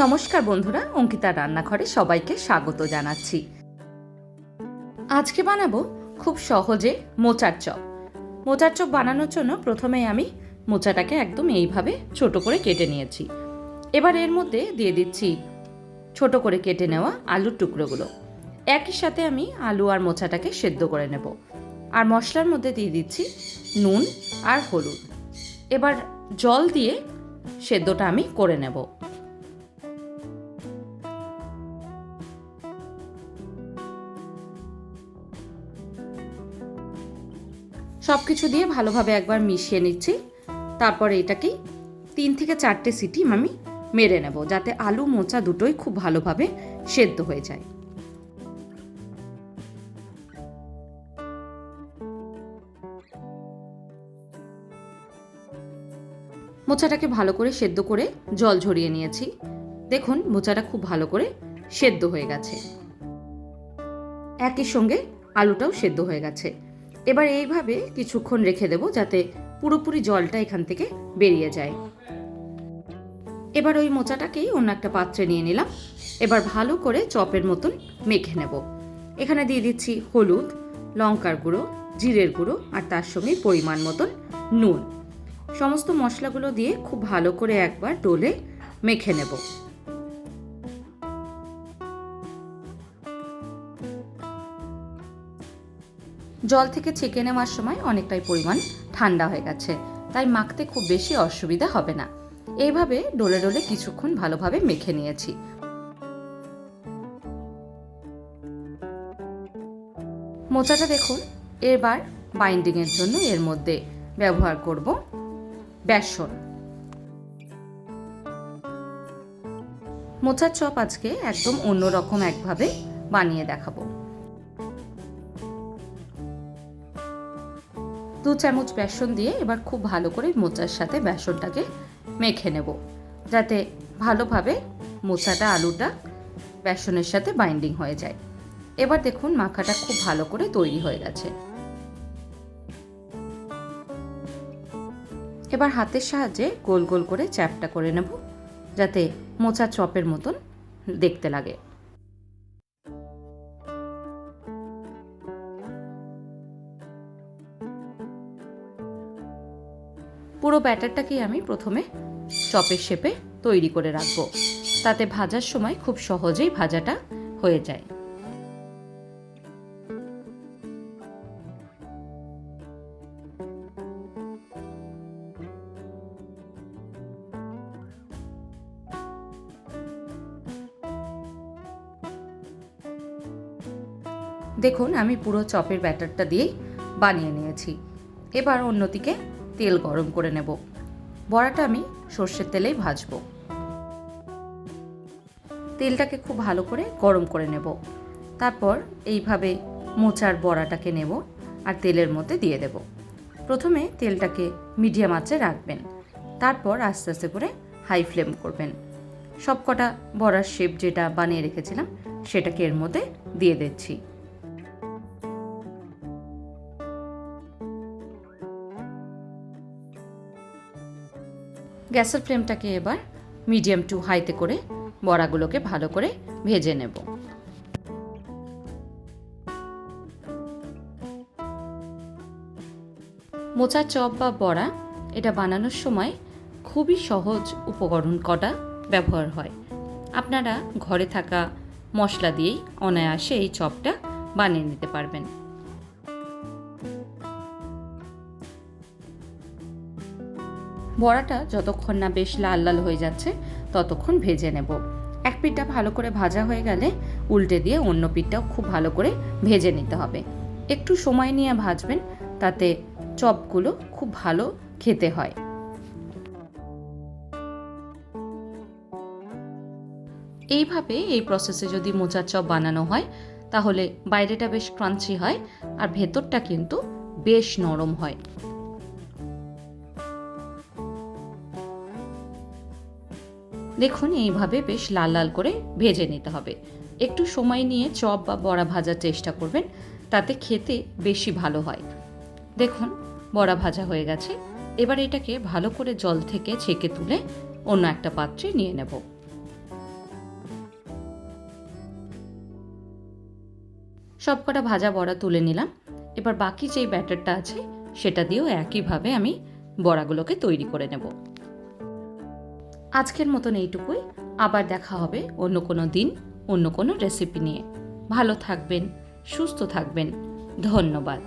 নমস্কার বন্ধুরা অঙ্কিতার রান্নাঘরে সবাইকে স্বাগত জানাচ্ছি। আজকে বানাবো খুব সহজে মোচার চপ। মোচার চপ বানানোর জন্য প্রথমে আমি মোচাটাকে একদম এইভাবে ছোট করে কেটে নিয়েছি। এবার এর মধ্যে দিয়ে দিচ্ছি ছোট করে কেটে নেওয়া আলুর টুকরোগুলো। একই সাথে আমি আলু আর মোচাটাকে সেদ্ধ করে নেব। আর মশলার মধ্যে দিয়ে দিচ্ছি নুন আর হলুদ। এবার জল দিয়ে সেদ্ধটা আমি করে নেব। সব কিছু দিয়ে ভালোভাবে একবার মিশিয়ে নিচ্ছি। তারপরে এটাকেই তিন থেকে চারটে সিটি আমি মেরে নেব, যাতে আলু মোচা দুটোই খুব ভালোভাবে সেদ্ধ হয়ে যায়। মোচাটাকে ভালো করে সেদ্ধ করে জল ঝরিয়ে নিয়েছি। দেখুন, মোচাটা খুব ভালো করে সেদ্ধ হয়ে গেছে। একই সঙ্গে আলুটাও সেদ্ধ হয়ে গেছে। এবার এইভাবে কিছুক্ষণ রেখে দেবো যাতে পুরোপুরি জলটা এখান থেকে বেরিয়ে যায়। এবার ওই মোচাটাকেই অন্য একটা পাত্রে নিয়ে নিলাম। এবার ভালো করে চপের মতন মেখে নেব। এখানে দিয়ে দিচ্ছি হলুদ, লঙ্কার গুঁড়ো, জিরের গুঁড়ো আর তার সঙ্গে পরিমাণ মতন নুন। সমস্ত মশলাগুলো দিয়ে খুব ভালো করে একবার ডোলে মেখে নেব। জল থেকে ছেঁকে নেওয়ার সময় অনেকটাই পরিমাণ ঠান্ডা হয়ে গেছে, তাই মাখতে খুব বেশি অসুবিধা হবে না। এইভাবে ডোলে ডোলে কিছুক্ষণ ভালোভাবে মেখে নিয়েছি। মোচাটা দেখুন, এবার বাইন্ডিংয়ের জন্য এর মধ্যে ব্যবহার করব বেসন। মোচার চপ আজকে একদম অন্যরকম একভাবে বানিয়ে দেখাবো। দু চামচ বেসন দিয়ে এবার খুব ভালো করে মোচার সাথে বেসনটাকে মেখে নেব। যাতে ভালোভাবে মোচাটা, আলুটা বেসনের সাথে বাইন্ডিং হয়ে যায়। এবার দেখুন মাখাটা খুব ভালো করে তৈরি হয়ে গেছে। এবার হাতের সাহায্যে গোল গোল করে চ্যাপটা করে নেব, যাতে মোচা চপের মতন দেখতে লাগে। পুরো ব্যাটারটাকেই আমি প্রথমে চপের শেপে তৈরি করে রাখব। তাতে ভাজার সময় খুব সহজেই ভাজাটা হয়ে যায়। দেখুন, আমি পুরো চপের ব্যাটারটা দিয়েই বানিয়ে নিয়েছি। এবার অন্যদিকে তেল গরম করে নেব। বড়াটা আমি সর্ষের তেলেই ভাজবো। তেলটাকে খুব ভালো করে গরম করে নেব। তারপর এইভাবে মোচার বড়াটাকে নেব আর তেলের মধ্যে দিয়ে দেব। প্রথমে তেলটাকে মিডিয়াম আঁচে রাখবেন। তারপর আস্তে আস্তে করে হাই ফ্লেম করবেন। সবকটা বড়ার শেপ যেটা বানিয়ে রেখেছিলাম, সেটাকে এর মধ্যে দিয়ে দিচ্ছি। গ্যাসের ফ্লেমটাকে এবার মিডিয়াম টু হাইতে করে বড়াগুলোকে ভালো করে ভেজে নেব। মোচার চপ বা বড়া এটা বানানোর সময় খুবই সহজ উপকরণ কটা ব্যবহার হয়। আপনারা ঘরে থাকা মশলা দিয়েই অনায়াসে এই চপটা বানিয়ে নিতে পারবেন। বড়াটা যতক্ষণ না বেশ লাল লাল হয়ে যাচ্ছে, ততক্ষণ ভেজে নেব। এক পিঠটা ভালো করে ভাজা হয়ে গেলে উল্টে দিয়ে অন্য পিঠটাও খুব ভালো করে ভেজে নিতে হবে। একটু সময় নিয়ে ভাজবেন, তাতে চপগুলো খুব ভালো খেতে হয়। এইভাবে এই প্রসেসে যদি মোচার চপ বানানো হয়, তাহলে বাইরেটা বেশ ক্রাঞ্চি হয় আর ভেতরটা কিন্তু বেশ নরম হয়। দেখুন, এইভাবে বেশ লাল লাল করে ভেজে নিতে হবে। একটু সময় নিয়ে চপ বা বড়া ভাজার চেষ্টা করবেন, তাতে খেতে বেশি ভালো হয়। দেখুন, বড়া ভাজা হয়ে গেছে। এবার এটাকে ভালো করে জল থেকে ছেঁকে তুলে অন্য একটা পাত্রে নিয়ে নেব। সবকটা ভাজা বড়া তুলে নিলাম। এবার বাকি যেই ব্যাটারটা আছে, সেটা দিয়েও একইভাবে আমি বড়াগুলোকে তৈরি করে নেব। আজকের মতন এইটুকুই। আবার দেখা হবে অন্য কোনো দিন, অন্য কোনো রেসিপি নিয়ে। ভালো থাকবেন, সুস্থ থাকবেন। ধন্যবাদ।